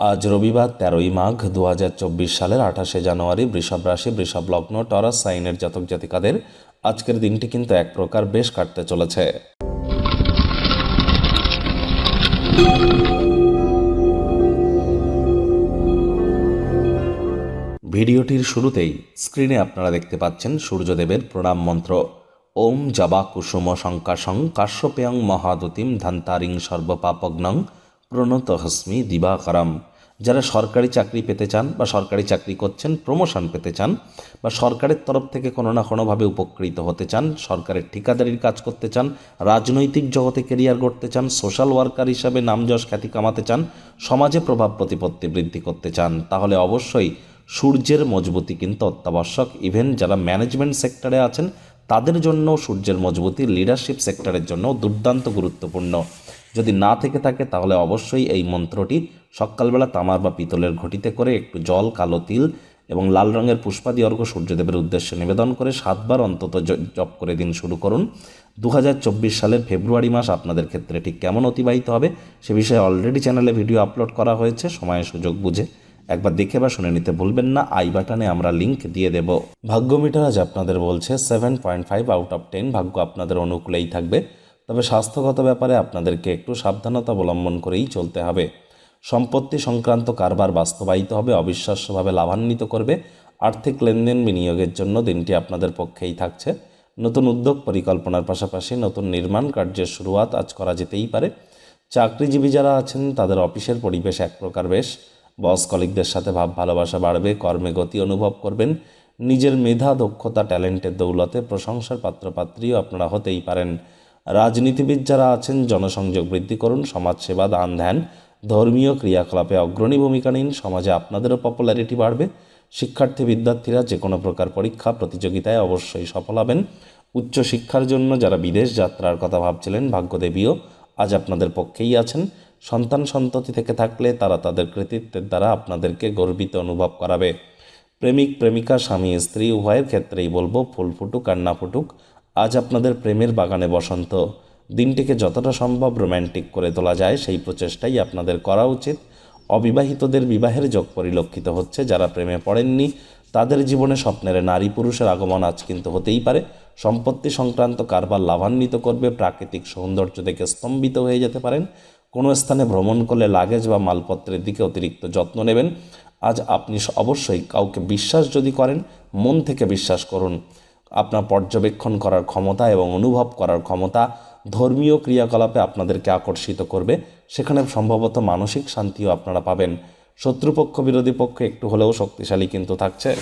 আজ রবিবার তেরোই মাঘ দু হাজার চব্বিশ সালের আঠাশে জানুয়ারি বৃষভ রাশি, বৃষভ লগ্ন, টরাস, সাইনের জাতক জাতিকাদের আজকের দিনটি কিন্তু এক প্রকার বেশ কাটতে চলেছে। ভিডিওটির শুরুতেই স্ক্রিনে আপনারা দেখতে পাচ্ছেন সূর্যদেবের প্রণাম মন্ত্র। ওম জবা কুসুম শঙ্কাশং কাশ্যপেয়ং মহাদতিম ধান্তারিং সর্বপাপগ্নং প্রণত হস্মি দিবাকরম যারা সরকারি চাকরি পেতে চান বা সরকারি চাকরি করছেন, প্রমোশন পেতে চান বা সরকারের তরফ থেকে কোনো না কোনোভাবে উপকৃত হতে চান, সরকারের ঠিকাদারির কাজ করতে চান, রাজনৈতিক জগতে কেরিয়ার গড়তে চান, সোশ্যাল ওয়ার্কার হিসাবে নাম যশ খ্যাতি কামাতে চান, সমাজে প্রভাব প্রতিপত্তি বৃদ্ধি করতে চান, তাহলে অবশ্যই সূর্যের মজবুতি কিন্তু অত্যাবশ্যক। ইভেন যারা ম্যানেজমেন্ট সেক্টরে আছেন, তাদের জন্য সূর্যের মজবুতি লিডারশিপ সেক্টরের জন্য দুর্দান্ত গুরুত্বপূর্ণ। যদি না থেকে থাকে, তাহলে অবশ্যই এই মন্ত্রটি সকালবেলা তামার বা পিতলের ঘটিতে করে একটু জল, কালো তিল এবং লাল রঙের পুষ্পাদি অর্ঘ সূর্যদেবের উদ্দেশ্যে নিবেদন করে সাতবার অন্তত জপ করে দিন শুরু করুন। দু হাজার চব্বিশ সালের ফেব্রুয়ারি মাস আপনাদের ক্ষেত্রে ঠিক কেমন অতিবাহিত হবে সে বিষয়ে অলরেডি চ্যানেলে ভিডিও আপলোড করা হয়েছে, সময় সুযোগ বুঝে। একবার দেখে বা শুনে নিতে ভুলবেন না, আই বাটনে আমরা লিংক দিয়ে দেব। ভাগ্য মিটার আজ আপনাদের বলছে seven point five out of ten ভাগ্য আপনাদের অনুকূলেই থাকবে। তবে স্বাস্থ্যগত ব্যাপারে আপনাদেরকে একটু সাবধানতা অবলম্বন করেই চলতে হবে। সম্পত্তি সংক্রান্ত কারবার বাস্তবায়িত হবে, অবিশ্বাস্যভাবে লাভান্বিত করবে। আর্থিক লেনদেন বিনিয়োগের জন্য দিনটি আপনাদের পক্ষেই থাকছে। নতুন উদ্যোগ পরিকল্পনার পাশাপাশি নতুন নির্মাণ কার্যের শুরুয়াত আজ করা যেতেই পারে। চাকরিজীবী যারা আছেন, তাদের অফিসের পরিবেশ এক প্রকার বেশ। বস কলিকদের সাথে ভাব ভালোবাসা বাড়বে, কর্মে গতি অনুভব করবেন। নিজের মেধা, দক্ষতা, ট্যালেন্টের দৌলতে প্রশংসার পাত্রপাত্রীও আপনারা হতেই পারেন। রাজনীতিবিদ যারা আছেন, জনসংযোগ বৃদ্ধি করুন, সমাজসেবা দান ধ্যান ধর্মীয় ক্রিয়াকলাপে অগ্রণী ভূমিকা নিন, সমাজে আপনাদেরও পপুলারিটি বাড়বে। শিক্ষার্থী বিদ্যার্থীরা যে কোনো প্রকার পরীক্ষা, প্রতিযোগিতায় অবশ্যই সফল হবেন। উচ্চশিক্ষার জন্য যারা বিদেশ যাত্রার কথা ভাবছিলেন, ভাগ্যদেবীও আজ আপনাদের পক্ষেই আছেন। সন্তান সন্ততি থেকে থাকলে তারা তাদের কৃতিত্বের দ্বারা আপনাদেরকে গর্বিত অনুভব করাবে। প্রেমিক, প্রেমিকা, স্বামী, স্ত্রী, উভয়ের ক্ষেত্রেই বলব, ফুল ফুটুক আর না ফুটুক আজ আপনাদের প্রেমের বাগানে বসন্ত। দিনটিকে যতটা সম্ভব রোম্যান্টিক করে তোলা যায়, সেই প্রচেষ্টাই আপনাদের করা উচিত। অবিবাহিতদের বিবাহের যোগ পরিলক্ষিত হচ্ছে, যারা প্রেমে পড়েননি, তাদের জীবনে স্বপ্নের নারী পুরুষের আগমন আজ কিন্তু হতেই পারে। সম্পত্তি সংক্রান্ত কারবার লাভান্বিত করবে, প্রাকৃতিক সৌন্দর্য দেখে স্তম্ভিত হয়ে যেতে পারেন। কোনো স্থানে ভ্রমণ করলে লাগেজ বা মালপত্রের দিকে অতিরিক্ত যত্ন নেবেন। আজ আপনি অবশ্যই কাউকে বিশ্বাস যদি করেন, মন থেকে বিশ্বাস করুন। আপনার পর্যবেক্ষণ করার ক্ষমতা এবং অনুভব করার ক্ষমতা ধর্মীয় ক্রিয়াকলাপে আপনাদেরকে আকর্ষিত করবে। সেখানে সম্ভবত মানসিক শান্তিও আপনারা পাবেন। শত্রুপক্ষ, বিরোধী পক্ষ একটু হলেও শক্তিশালী কিন্তু থাকছে।